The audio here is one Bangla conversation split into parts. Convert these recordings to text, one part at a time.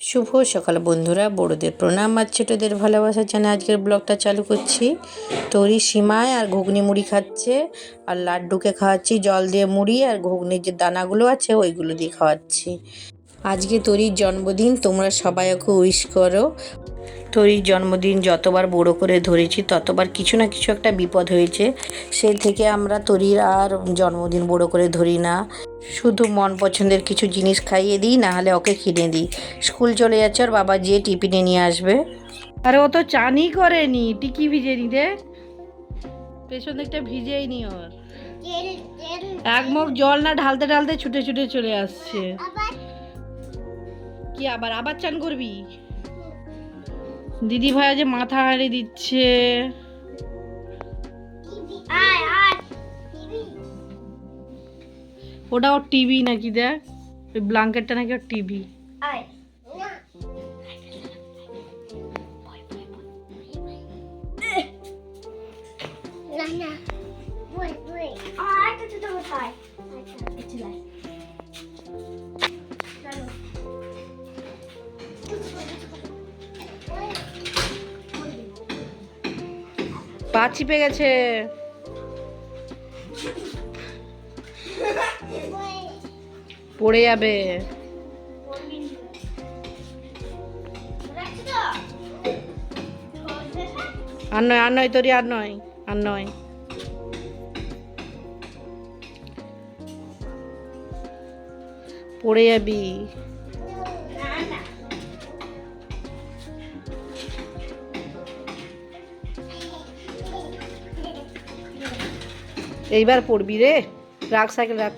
শুভ সকাল বন্ধুরা, বড়দের প্রণাম আর ছোটোদের ভালোবাসার জন্য আজকের ব্লগটা চালু করছি। তরি সীমায় আর ঘুগনি মুড়ি খাচ্ছে, আর লাড্ডুকে খাওয়াচ্ছি, জল দিয়ে মুড়ি আর ঘুগনির যে দানাগুলো আছে ওইগুলো দিয়ে খাওয়াচ্ছি। আজকে তরির জন্মদিন তোমরা সবাই ওকে উইশ করো। তরির জন্মদিন যতবার বড় করে ধরেছি ততবার কিছু না কিছু একটা বিপদ হয়েছে। সেই থেকে আমরা তরির আর জন্মদিন বড় করে ধরি না। শুধু মন পছন্দের কিছু জিনিস খাইয়ে দিই না হলে ওকে কিনে দিই। স্কুল চলে যাচ্ছে আর বাবা যেয়ে টিফিনে নিয়ে আসবে। আর ও তো চানই করেনি টিকি ভিজে নি রে পেছন দিকটা ভিজেই নি ওর এক মুখ জল না ঢালতে ঢালতে ছুটে ছুটে চলে আসছে। কি আবার আবার চান করবি? দিদি ভাই যে মাথা হাড়ি দিচ্ছে। ওটা ওর টিভি নাকি দেখ? ওই ব্ল্যাঙ্কেটটা নাকি ওর টিভি। পা চিপে গেছে। পড়ে যাবে। আর নয় আর নয় তোরই, আর নয় আর নয়। পড়ে যাবি। এইবার পড়বি রে। রাখ সাইকেল রাখ।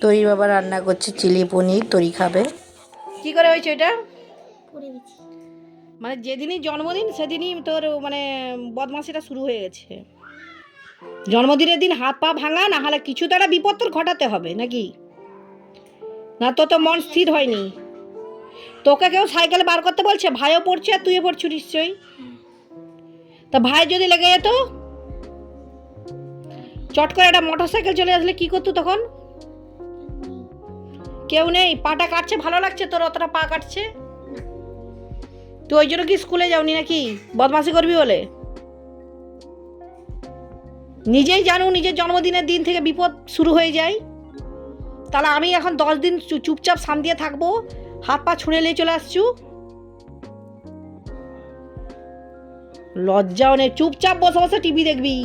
তরির বাবা রান্না করছে চিলি পনির তরি খাবে। কি করে হয়েছে এটা মানে যেদিনই জন্মদিন সেদিনই তোর মানে বদমাশিটা শুরু হয়ে গেছে। জন্মদিনের দিন হাত পা ভাঙা না হলে কিছু তো একটা বিপদ তোর ঘটাতে হবে নাকি? না তো তো মন স্থির হয়নি। তোকে কেউ সাইকেলে বার করতে বলছে ভাইও পড়ছে আর তুইও পড়ছু নিশ্চয়ই। তা ভাই যদি লেগে যেত? চট করে একটা মোটর সাইকেল চলে আসলে কি করতো তখন? কেউ নেই, পাটা কাটছে, ভালো লাগছে তোর, অতটা পা কাটছে? তুই ওই জন্য কি স্কুলে যাওনি নাকি? বদমাশি করবি বলে? নিজেই জানু, নিজের জন্মদিনের দিন থেকে বিপদ শুরু হয়ে যায়। তাহলে আমি এখন দশ দিন চুপচাপ শান্তিয়ে থাকব, হাত পা ছুঁড়ে নিয়ে চলে আসছু। লজ্জাও নেই চুপচাপ বসে বসে টিভি দেখবি।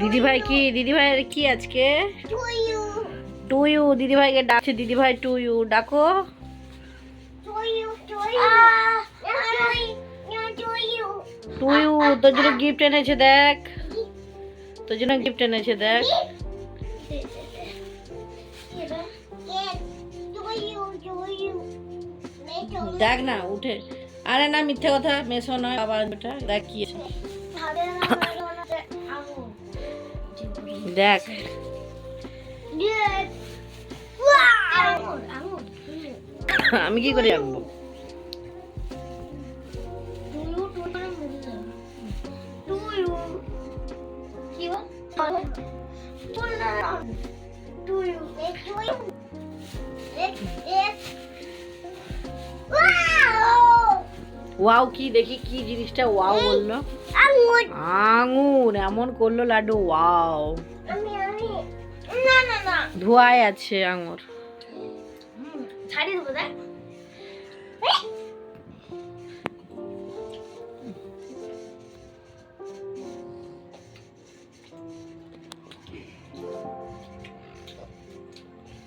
দিদি ভাই কি? দিদি ভাইয়ের কি আজকে? টু ইউ দিদি ভাইকে ডাকছে দিদি ভাই টু ইউ ডাকো টু ইউ তোর জন্য গিফট এনেছে দেখ। তোর জন্য গিফট এনেছে দেখ। দেখ না, উঠে। আরে না, মিথ্যে কথা মেশো নয় বাবা, বেটা, দেখ কি দেখ। আমি কি করে রাখব ওয়াও কি দেখি কি জিনিসটা ওয়াও বলল। আঙুর। এমন করল লাড্ডু ওয়াও। ধোয়ায় আছে আঙুর।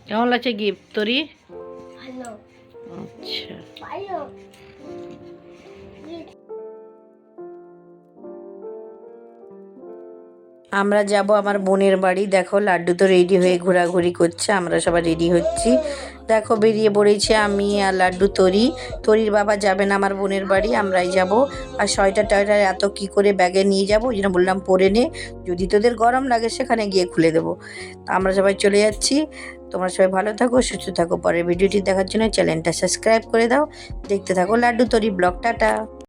কেমন লাগছে গিফট তোরই? আচ্ছা। আমরা যাব আমার বোনের বাড়ি। দেখো, লাড্ডু তো রেডি হয়ে ঘোরাঘুরি করছে, আমরা সবাই রেডি হচ্ছি। দেখো, বেরিয়ে পড়েছে আমি আর লাড্ডু তরি। তরির বাবা যাবে না আমার বোনের বাড়ি, আমরাই যাব। আর সোয়েটার টয়টার এত কি করে ব্যাগে নিয়ে যাব? ওই জন্য বললাম, পরে নে, যদি তোদের গরম লাগে সেখানে গিয়ে খুলে দেবো। আমরা সবাই চলে যাচ্ছি। তোমরা সবাই ভালো থাকো, সুস্থ থাকো। পরের ভিডিওটি দেখার জন্য চ্যানেলটা সাবস্ক্রাইব করে দাও। দেখতে থাকো লাড্ডু তরি ব্লগ, টাটা।